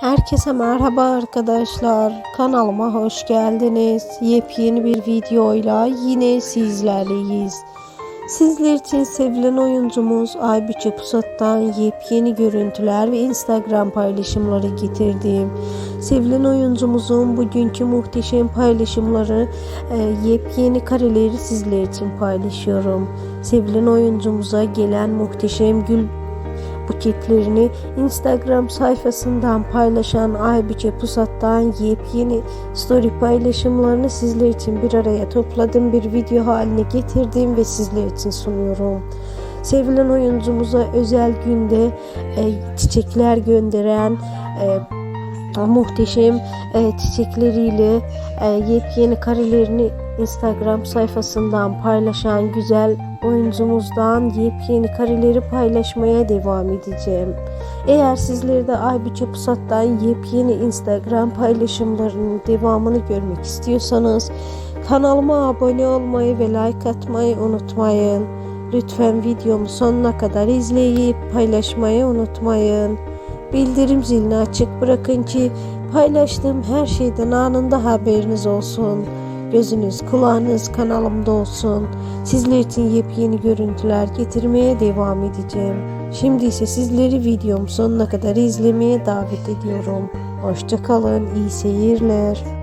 Herkese merhaba arkadaşlar. Kanalıma hoş geldiniz. Yepyeni bir videoyla yine sizlerleyiz. Sizler için sevilen oyuncumuz Aybüke Pusat'tan yepyeni görüntüler ve Instagram paylaşımları getirdim. Sevilen oyuncumuzun bugünkü muhteşem paylaşımları, e, yepyeni kareleri sizler için paylaşıyorum. Sevilen oyuncumuza gelen muhteşem gül buketlerini Instagram sayfasından paylaşan Aybüke Pusat'tan yepyeni story paylaşımlarını sizler için bir araya topladım. Bir video haline getirdim ve sizler için sunuyorum. Sevilen oyuncumuza özel günde e, çiçekler gönderen e, muhteşem e, çiçekleriyle e, yepyeni karelerini Instagram sayfasından paylaşan güzel oyuncumuzdan yepyeni kareleri paylaşmaya devam edeceğim. Eğer sizler de Aybüke Pusat'tan yepyeni Instagram paylaşımlarının devamını görmek istiyorsanız kanalıma abone olmayı ve like atmayı unutmayın. Lütfen videomu sonuna kadar izleyip paylaşmayı unutmayın. Bildirim zilini açık bırakın ki paylaştığım her şeyden anında haberiniz olsun. Gözünüz, kulağınız kanalımda olsun. Sizler için yepyeni görüntüler getirmeye devam edeceğim. Şimdi ise sizleri videom sonuna kadar izlemeye davet ediyorum. Hoşçakalın, iyi seyirler.